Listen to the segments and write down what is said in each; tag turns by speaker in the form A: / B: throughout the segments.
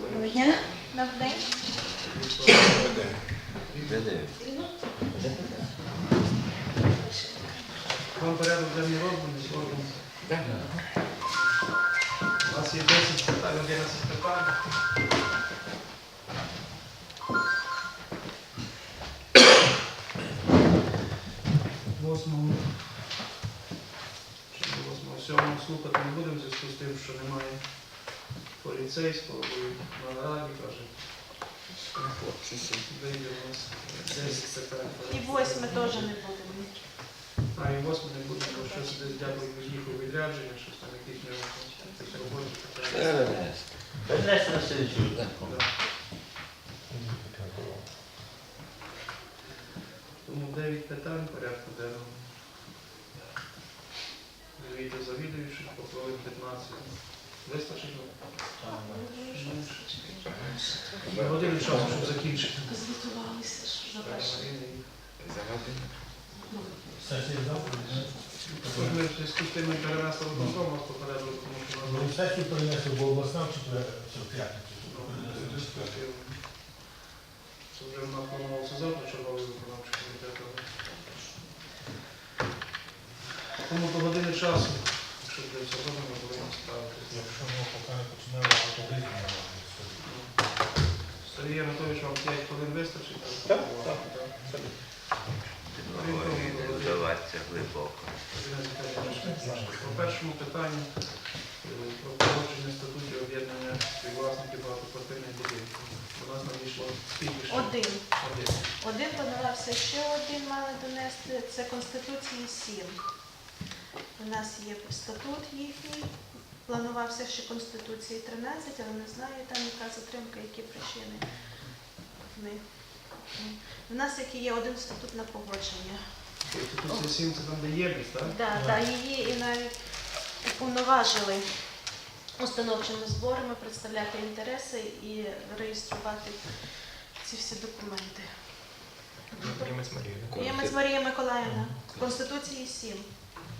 A: Доброго дня. Добрий день.
B: Вам порядок денний розданий сьогодні. Поліцейського, бо на нараді каже. Вийде у нас 10 питань.
A: І восьме теж не будемо.
B: А і восьми не буде, бо щось десь дякую їхав у відрядження, щось там якісь не якісь робочі.
C: Перенести.
D: Перенести на слідчу.
B: Тому 9 питань порядку денного. Звідти завідуючи, поплили 15. Вистачить? Ми годину часу, щоб закінчити.
A: Звітувалися, що за перше.
E: Сесія завтра.
B: Ми в зв'язку з тим ми перенесли виконком, нас попередили, тому що у
E: Ну,
B: нас
E: сесію перенесли, бо обласна в четвер, в п'ятницю.
B: Це вже в нас планувався завтра черговий виконавчий комітет. Тому до години часу, для цього ми будемо ставитися.
E: Якщо ми поки не починали, то визнали.
B: Сергій Анатолійович, вам 5 хвилин вистачить?
E: Так, так.
C: Не вдаватися глибоко.
B: По першому питанню е, про погодження статутів об'єднання співвласників багатоквартирних будинків. У нас надійшло скільки ще?
A: Один.
B: Один.
A: Один планувався ще один, мали донести. Це Конституції 7. У нас є статут їхній. Планувався ще Конституції 13, але не знаю, там яка затримка, які причини в них. У нас який є один статут на погодження.
B: Конституція 7 це там, де єдність, так?
A: Да, да, її і навіть уповноважили установчими зборами представляти інтереси і реєструвати ці всі документи. Ємець Марія Миколаївна, Конституції 7.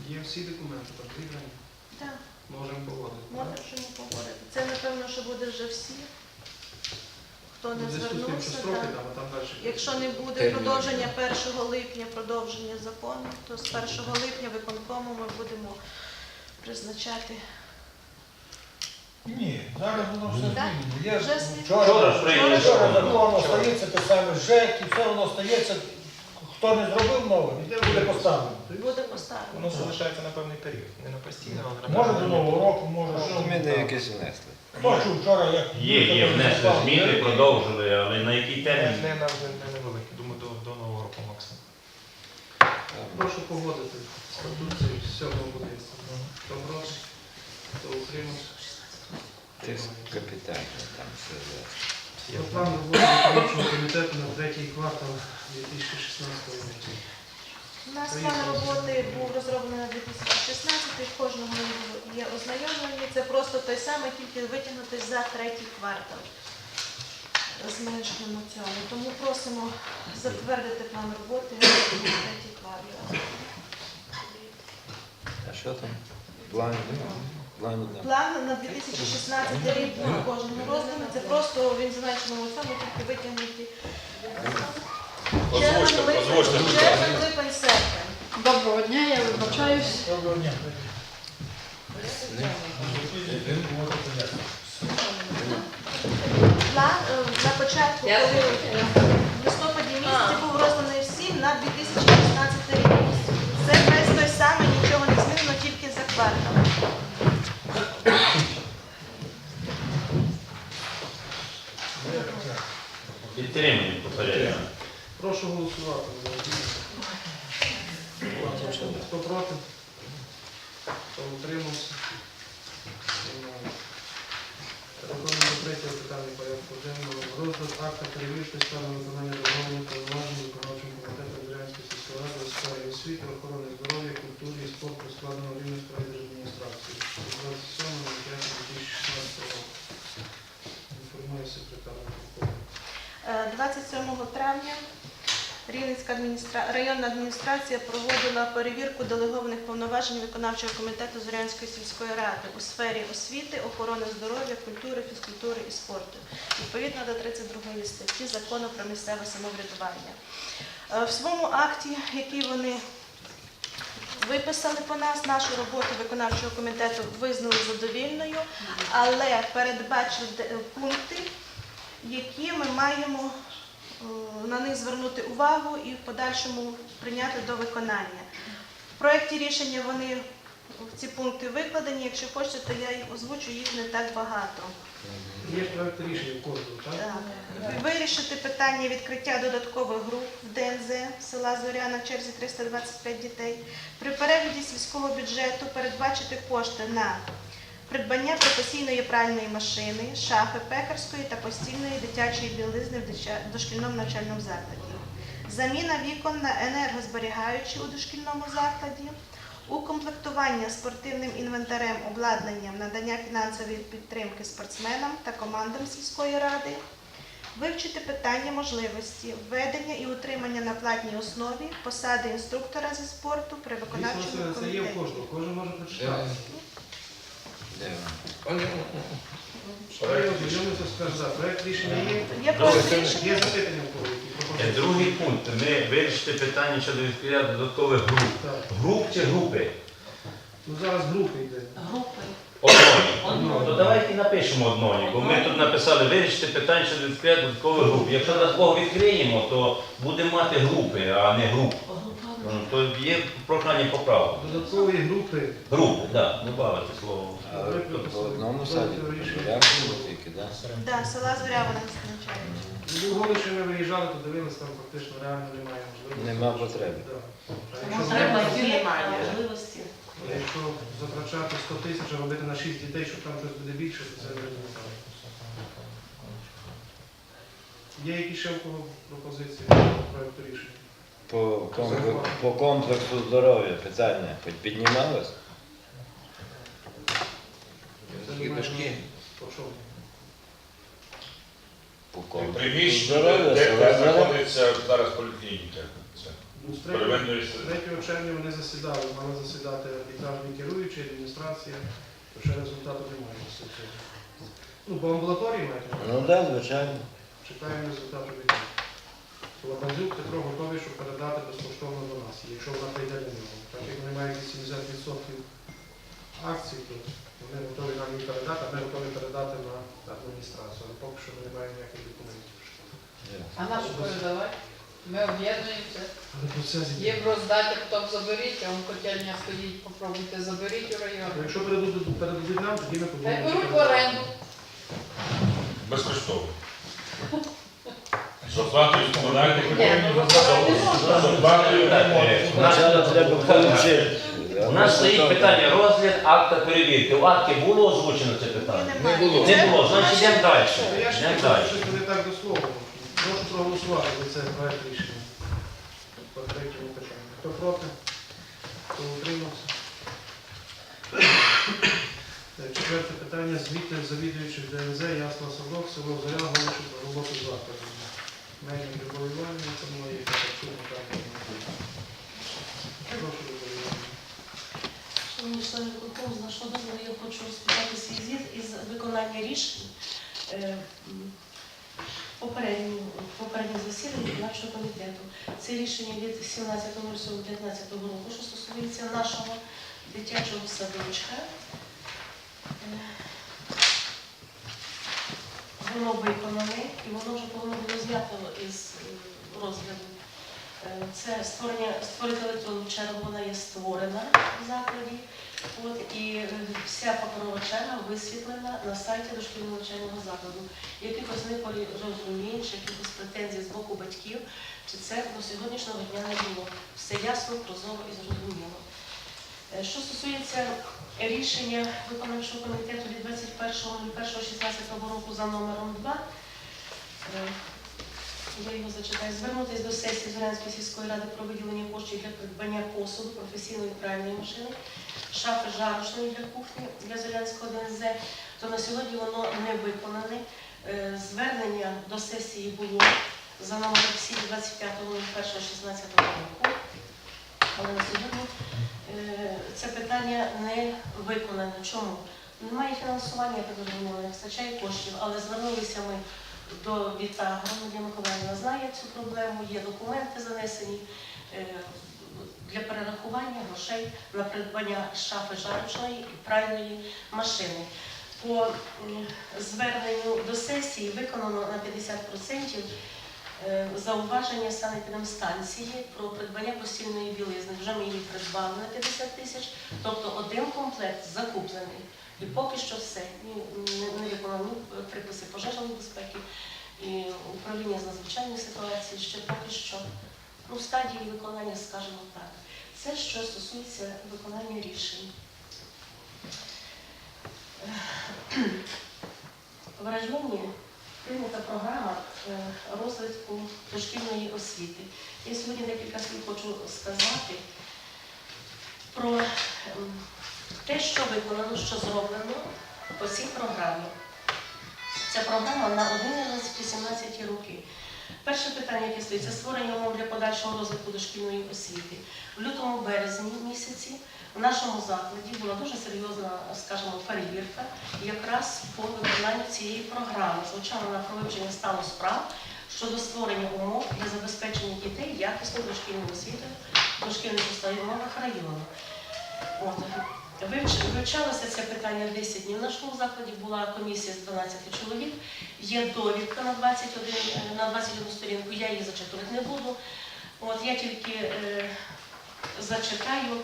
B: Є всі документи, там зібрані.
A: Так,
B: Можемо погодити.
A: можемо погодити. Це напевно, що буде вже всі. Хто не звернувся,
B: строки
A: так.
B: там, там далі.
A: Якщо не буде продовження 1 липня, продовження закону, то з 1 липня виконкому ми будемо призначати.
E: Ні, зараз воно все
A: Так?
E: змінено. Я
A: Вже
E: ж
A: змінено.
E: вчора,
D: Вчора ж прийняли.
E: вчора законно стається те саме ЖЕК, і все воно стається. Хто не зробив нове, буде поставлено.
A: Буде поставлено.
F: Воно залишається на певний період, не на постійно, але на
E: Може до
F: певний
E: нового року, може. що.
C: Зміни якісь внесли.
E: Хто чув вчора, як
D: Є, є, внесли зміни, продовжили, але на який
F: Не,
D: термін?
F: не, не, не невеликий, думаю, до, до нового року максимум.
B: Прошу погодити статут сьомого будинку. Хто проти, хто утримався.
C: Тиск капітальний там все.
B: Про план роботи комітету на третій квартал 2016 року.
A: У нас план роботи був розроблений на 2016, в кожного є ознайомлені. Це просто той самий, тільки витягнути за третій квартал. Зменшеному цьому. Тому просимо затвердити план роботи на третій квартал.
C: А що там? План? План одна.
A: План на 2016 рік на кожному розданий. Це просто він зменшеному цьому, тільки витягнути. Червень, липень, серпень.
G: Доброго дня, я вибачаюсь.
E: Доброго дня.
A: План е, на початку, коли в листопаді місяці був розданий всім на 2016 рік. Це весь той самий, нічого не змінено, тільки за квартал.
D: Підтримуємо попередньо.
B: Прошу голосувати. Хто проти? Хто утримався? Переходимо до третього питання порядку денного. Розгляд акта перевірки стану виконання державних повноважень виконавчим комітетом Брянської сільської ради освіти, охорони здоров'я, культури і спорту складеного Рівненської адміністрації. 27.05.2016 року. Інформує секретар.
A: Е, 27 травня Рівненська адміністра... районна адміністрація проводила перевірку делегованих повноважень виконавчого комітету Зорянської сільської ради у сфері освіти, охорони здоров'я, культури, фізкультури і спорту, відповідно до 32 статті закону про місцеве самоврядування. Е, В своєму акті, який вони виписали по нас, нашу роботу виконавчого комітету визнали задовільною, але передбачили пункти, які ми маємо е, на них звернути увагу і в подальшому прийняти до виконання. В проєкті рішення вони ці пункти викладені. Якщо хочете, я їх озвучу, їх не так багато.
B: Є проект рішення в кожному, так?
A: Так. Вирішити питання відкриття додаткових груп в ДНЗ села Зоря на черзі 325 дітей. При перегляді сільського бюджету передбачити кошти на придбання професійної пральної машини, шафи пекарської та постільної дитячої білизни в дошкільному навчальному закладі. Заміна вікон на енергозберігаючі у дошкільному закладі. Укомплектування спортивним інвентарем, обладнанням, надання фінансової підтримки спортсменам та командам сільської ради, вивчити питання можливості введення і утримання на платній основі посади інструктора зі спорту при виконавчому
B: комітеті. це є в кожного, кожен може прочитати. Є. Запитання кого?
D: Е. Другий пункт. Ми вирішити питання щодо відкриття додаткових груп.
B: Так.
D: Груп чи групи?
B: Ну зараз групи йде.
G: Групи.
D: Одної. То давайте і напишемо одної, бо ми тут написали вирішити питання щодо відкриття додаткових груп. Якщо нас Бог відкриємо, то будемо мати групи, а не груп. Ну, То є прохання поправки.
B: Додаткові групи.
D: Групи, так, добавити слово.
C: Але по одному саді, тільки, так?
A: Села Зоря вона означає.
B: Ну, Голи, що ми виїжджали, то дивилися, там фактично реально немає можливості.
C: Нема потреби.
B: Да. А
G: Тому
B: якщо
G: треба є можливості.
B: Якщо затрачати 100 тисяч, а робити на 6 дітей, щоб там щось буде більше, то це не результат. Є якісь ще у кого пропозиції до проекту рішення?
C: По, комплексу, по комплексу здоров'я питання хоч піднімалось? Такі дошки.
B: По
C: комплексу
H: Приміщення,
C: здоров'я,
H: де
C: села
H: знаходиться зараз поліклініка. Це
B: Ну, з 3
H: первинної с-
B: червня вони засідали, мали засідати арбітражні керуючі, адміністрація, то ще результату немає. Ну, по амбулаторії маєте?
C: Ну так, звичайно.
B: Чекаємо результату від них. Лабазюк Петро готовий, щоб передати безкоштовно до нас, якщо вона прийде до нього. Так як вони мають 80% акцій, то вони готові нам її передати, а ми готові передати на адміністрацію. Але поки що ми не маємо ніяких документів.
G: А нашу передавати? Ми об'єднуємося. Є в роздаті, потім заберіть, а он котельня стоїть, попробуйте заберіть у район.
B: Якщо передадуть, передадуть нам, тоді ми подумаємо.
G: беруть в оренду.
H: безкоштовно. Комунальних
G: Ні, ну.
C: Спочатку треба отримати.
D: У нас стоїть питання розгляд акта перевірки. У акті було озвучено це питання?
A: Не було.
D: Не було, значить йдемо далі.
B: Я ж
D: Йдемо
B: не
D: далі.
B: щось не так дословно. Прошу проголосувати за цей проект рішення. По третьому питанню. Хто проти? Хто утримався? Е, Четверте питання. Звіти завідуючих ДНЗ, Ясна Садок, село Зоря, Голоші про роботу закладу. Любов Іванівна, це Наталія. Прошу, Любов
I: Шановні члени виконкому, з нашого дозволу я хочу розпочати свій звіт із виконання рішень е, попереднього засідання виконавчого комітету. Це рішення від 17.07.15 року, що стосується нашого дитячого садочка. Воно виконане і воно вже повинно було знято із розгляду. Е, Це створення створити електронну чергу, вона є створена в закладі. От, і е, вся паперова черга висвітлена на сайті дошкільного навчального закладу. Якихось непорозумінь, чи якихось претензій з боку батьків, чи це до сьогоднішнього дня не було. Все ясно, прозоро і зрозуміло. Е, Що стосується рішення виконавчого комітету від 21.01.16 року за номером 2, е, я його зачитаю. Звернутися до сесії Зорянської сільської ради про виділення коштів для придбання посуду, професійної пральної машини, шафи жарочної для кухні для Зорянського ДНЗ, то на сьогодні воно не виконане. Е, Звернення до сесії було за номером 7 25.01.16 року. Але на сьогодні це питання не виконане. Чому? Немає фінансування, я так не вистачає коштів, але звернулися ми до Вітагро, Надія Миколаївна знає цю проблему, є документи занесені е, для перерахування грошей на придбання шафи жарочної і пральної машини. По зверненню до сесії виконано на 50% е, зауваження санепідемстанції про придбання постільної білизни. Вже ми її придбали на 50 тисяч, тобто один комплект закуплений. І поки що все. Не, виконано приписи пожежної безпеки і управління з надзвичайних ситуацій ще поки що ну, в стадії виконання, скажімо так. Це що стосується виконання рішень. В районі прийнята програма е, розвитку дошкільної освіти. Я сьогодні декілька слів хочу сказати про те, що виконано, що зроблено по цій програмі. Ця програма на 11-17 роки. Перше питання, яке стоїть, це створення умов для подальшого розвитку дошкільної освіти. В лютому березні місяці в нашому закладі була дуже серйозна, скажімо, перевірка якраз по виконанню цієї програми. Звучала на про вивчення стану справ щодо створення умов для забезпечення дітей якісною дошкільною освітою дошкільних установах району. От. Вивчалося це питання 10 днів. В нашому закладі була комісія з 12 чоловік. Є довідка на 21, е, на 21 сторінку, я її зачитувати не буду. От я тільки е, зачитаю.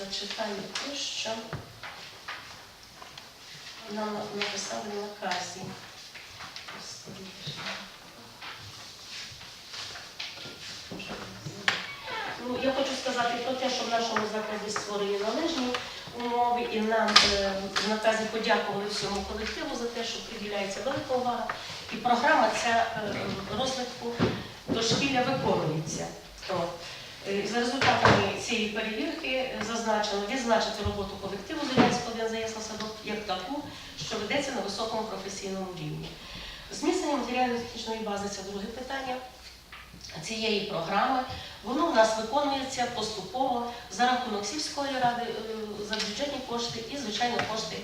I: Зачитаю те, що нам написали в наказі. Ну, я хочу сказати про те, що в нашому закладі створені належні умови, і нам е, в наказі подякували всьому колективу за те, що приділяється велика увага. І програма ця е, розвитку дошкілля виконується. Е, За результатами цієї перевірки е, зазначено відзначити роботу колективу Зорянського ДНЗС на садок як таку, що ведеться на високому професійному рівні. Зміцнення матеріально-технічної бази це друге питання цієї програми. Воно в нас виконується поступово за рахунок сільської ради, е, за бюджетні кошти і, звичайно, кошти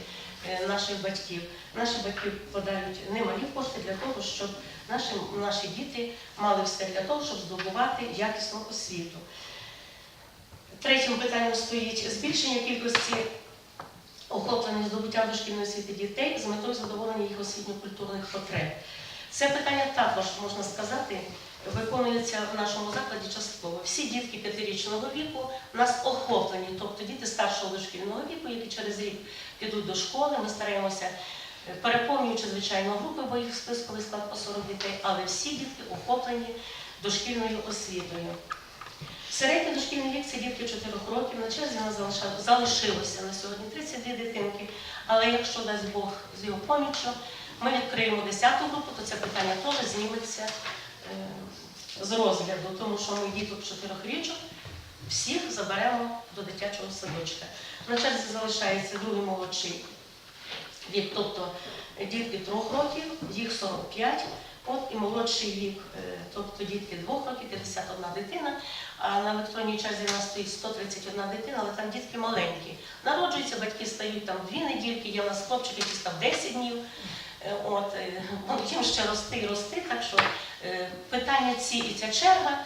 I: наших батьків. Наші батьки подають немалі кошти для того, щоб наші, наші діти мали все для того, щоб здобувати якісну освіту. Третім питанням стоїть збільшення кількості охоплених здобуття дошкільної освіти дітей з метою задоволення їх освітньо-культурних потреб. Це питання також, можна сказати, виконується в нашому закладі частково. Всі дітки п'ятирічного віку у нас охоплені, тобто діти старшого дошкільного віку, які через рік підуть до школи. Ми стараємося, е, переповнюючи звичайно групи, бо їх в списковий склад по 40 дітей, але всі дітки охоплені дошкільною освітою. Середній дошкільний вік це дітки 4 років. На черзі залиша- залишилося на сьогодні 32 дитинки. Але якщо дасть Бог з його поміччю, ми відкриємо 10 групу, то це питання теж зніметься е, з розгляду, тому що ми діток 4 річок всіх заберемо до дитячого садочка. Черзі залишається другий молодший вік, тобто дітки 3 років, їх 45, от і молодший вік, е, тобто дітки 2 років, 51 дитина. А на електронній черзі у нас стоїть 131 дитина, але там дітки маленькі. Народжуються, батьки стають там дві недільки, є у нас хлопчик, який став 10 днів. Е, От, е, ну, їм ще рости і рости, так що питання ці і ця черга,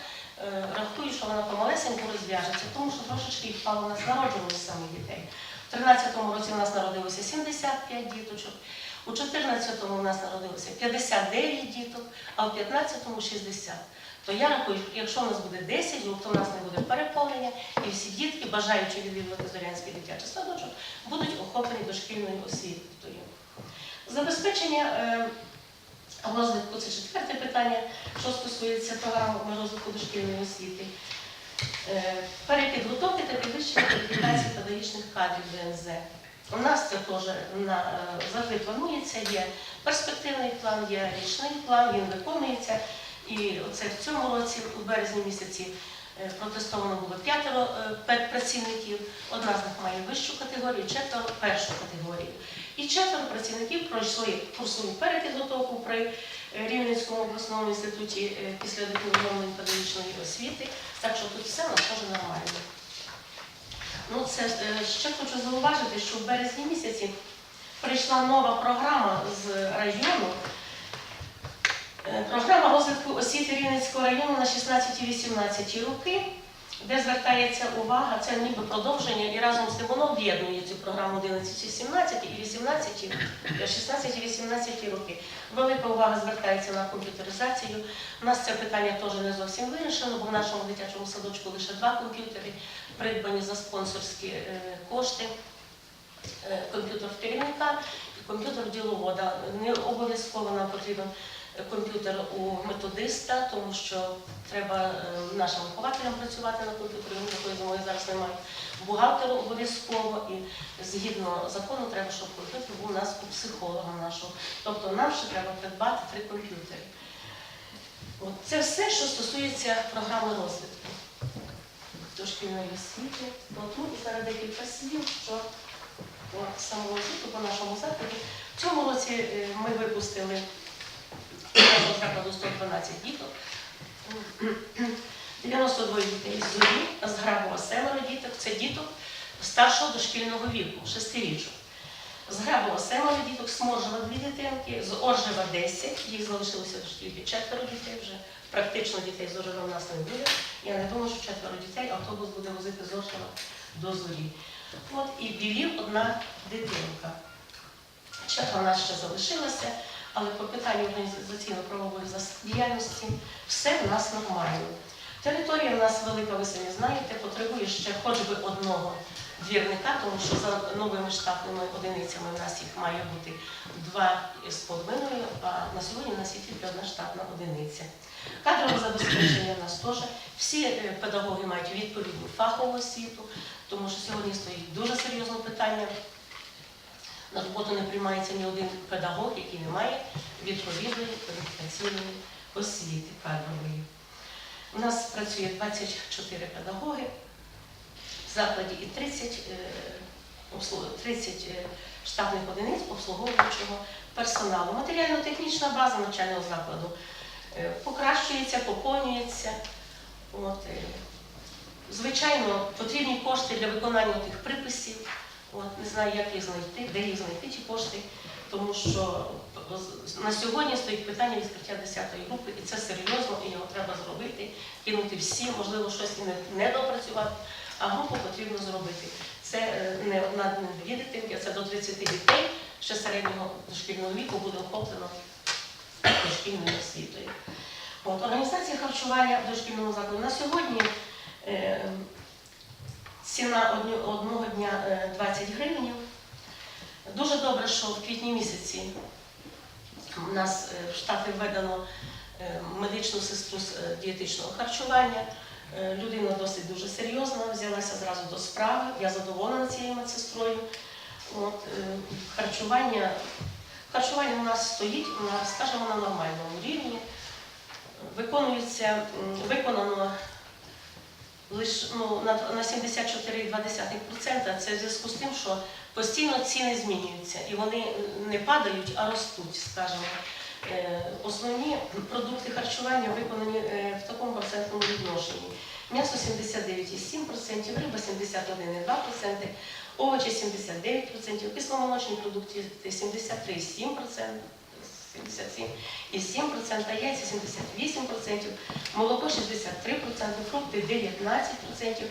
I: рахую, що вона помалесенько розв'яжеться, тому що трошечки впало нас народжуваність самих дітей. У 13-му році у нас народилося 75 діточок, у 14-му у нас народилося 59 діток, а у 15-му 60. То я рахую, якщо у нас буде 10 груп, то у нас не буде переповнення, і всі дітки, бажаючи відвідувати Зорянський дитячий садочок, будуть охоплені дошкільною освітою. Забезпечення е, розвитку це четверте питання, що стосується програми розвитку дошкільної освіти. Е, Перепідготовки та підвищення кваліфікації педагогічних кадрів ДНЗ. У нас це теж е, завжди планується, є перспективний план, є річний план, він виконується. І оце в цьому році, у березні місяці, Е, Протестовано було п'ятеро працівників. Одна з них має вищу категорію, четверо першу категорію. І четверо працівників пройшли курсову перепідготовку при е, Рівненському обласному інституті е, після дипломної педагогічної освіти. Так що тут все нас нормально. Ну, це е, ще хочу зауважити, що в березні місяці прийшла нова програма з району. Програма розвитку освіти Рівненського району на 16-18 роки, де звертається увага, це ніби продовження, і разом з тим воно об'єднує цю програму 11-17 і 18, 16-18 роки. Велика увага звертається на комп'ютеризацію. У нас це питання теж не зовсім вирішено, бо в нашому дитячому садочку лише два комп'ютери, придбані за спонсорські е, кошти. Е, Комп'ютер керівника і комп'ютер діловода. Не обов'язково нам потрібен комп'ютер у методиста, тому що треба е, нашим вихователям працювати на комп'ютері, вони такої зимою зараз немає. Бухгалтеру обов'язково і згідно закону треба, щоб комп'ютер був у нас у психолога нашого. Тобто нам ще треба придбати три комп'ютери. Це все, що стосується програми розвитку дошкільної освіти. Ну, і зараз декілька слів, що по самого звіту, по нашому закладі. В цьому році е, ми випустили нашого закладу 112 діток. 92 дітей з зорі, з Грабова семеро діток. Це діток старшого дошкільного віку, шестирічок. З Грабова семеро діток, з дві дитинки, з Оржева 10, їх залишилося тільки четверо дітей вже. Практично дітей з Оржева в нас не буде. Я не думаю, що четверо дітей автобус буде возити з Оржева до зорі. От і білів одна дитинка. Четверо нас ще залишилося, але по питанню організаційно-правової діяльності все в нас нормально. Територія в нас велика, ви самі знаєте, потребує ще хоч би одного двірника, тому що за новими штатними одиницями в нас їх має бути два з половиною, а на сьогодні в нас є тільки одна штатна одиниця. Кадрове забезпечення в нас теж. Всі е, педагоги мають відповідну фахову освіту, тому що сьогодні стоїть дуже серйозне питання. На роботу не приймається ні один педагог, який не має відповідної кваліфікаційної освіти кадрової. У нас працює 24 педагоги в закладі і 30, е, 30 е, штатних одиниць обслуговуючого персоналу. Матеріально-технічна база навчального закладу е, покращується, поповнюється. От, е, Звичайно, потрібні кошти для виконання тих приписів. От, не знаю, як їх знайти, де їх знайти ті кошти, тому що на сьогодні стоїть питання відкриття 10-ї групи, і це серйозно, і його треба зробити, кинути всі, можливо, щось і не, не допрацювати, а групу потрібно зробити. Це е, не одна, не дві дитинки, це до 30 дітей, ще середнього дошкільного віку буде охоплено дошкільною освітою. От, організація харчування в дошкільному закладі на сьогодні е, ціна одного дня е, 20 гривень. Дуже добре, що в квітні місяці у нас е, в штати введено е, медичну сестру з е, дієтичного харчування. Е, Людина досить дуже серйозна, взялася зразу до справи. Я задоволена цією медсестрою. От, е, харчування, харчування у нас стоїть скажімо, на нормальному рівні. Виконується, виконано лише ну, на, на 74,2%. Це в зв'язку з тим, що постійно ціни змінюються і вони не падають, а ростуть, скажімо. Е, Основні продукти харчування виконані е, в такому процентному відношенні. М'ясо 79,7%, риба 71,2%, овочі 79%, кисломолочні продукти 73,7%. 77,7%, яйця 78%, молоко 63%, фрукти 19%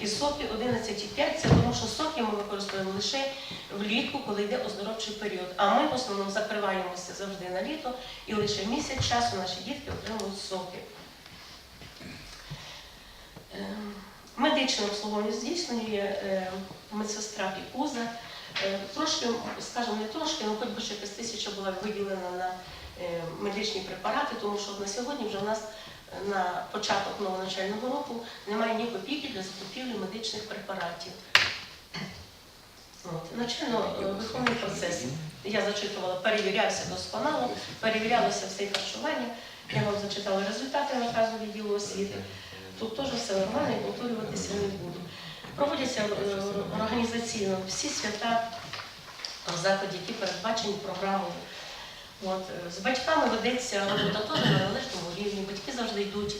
I: і соки 11,5%. Це тому, що соки ми використовуємо лише влітку, коли йде оздоровчий період. А ми в основному закриваємося завжди на літо і лише місяць часу наші дітки отримують соки. Ем, Медичне обслуговування здійснює е, медсестра Пікуза. Е, Трошки, скажімо, не трошки, але хоч би ще якась тисяча була виділена на е, медичні препарати, тому що на сьогодні вже в нас е, на початок нового навчального року немає ні копійки для закупівлі медичних препаратів. От. Навчально-виховний процес, я зачитувала, перевірявся досконало, перевірялося все харчування. Я вам зачитала результати наказу відділу освіти. тут теж все нормально, і повторюватися не буду. Проводяться е, організаційно всі свята заходи, які передбачені програмою. От, е, з батьками ведеться робота теж на належному рівні. Батьки завжди йдуть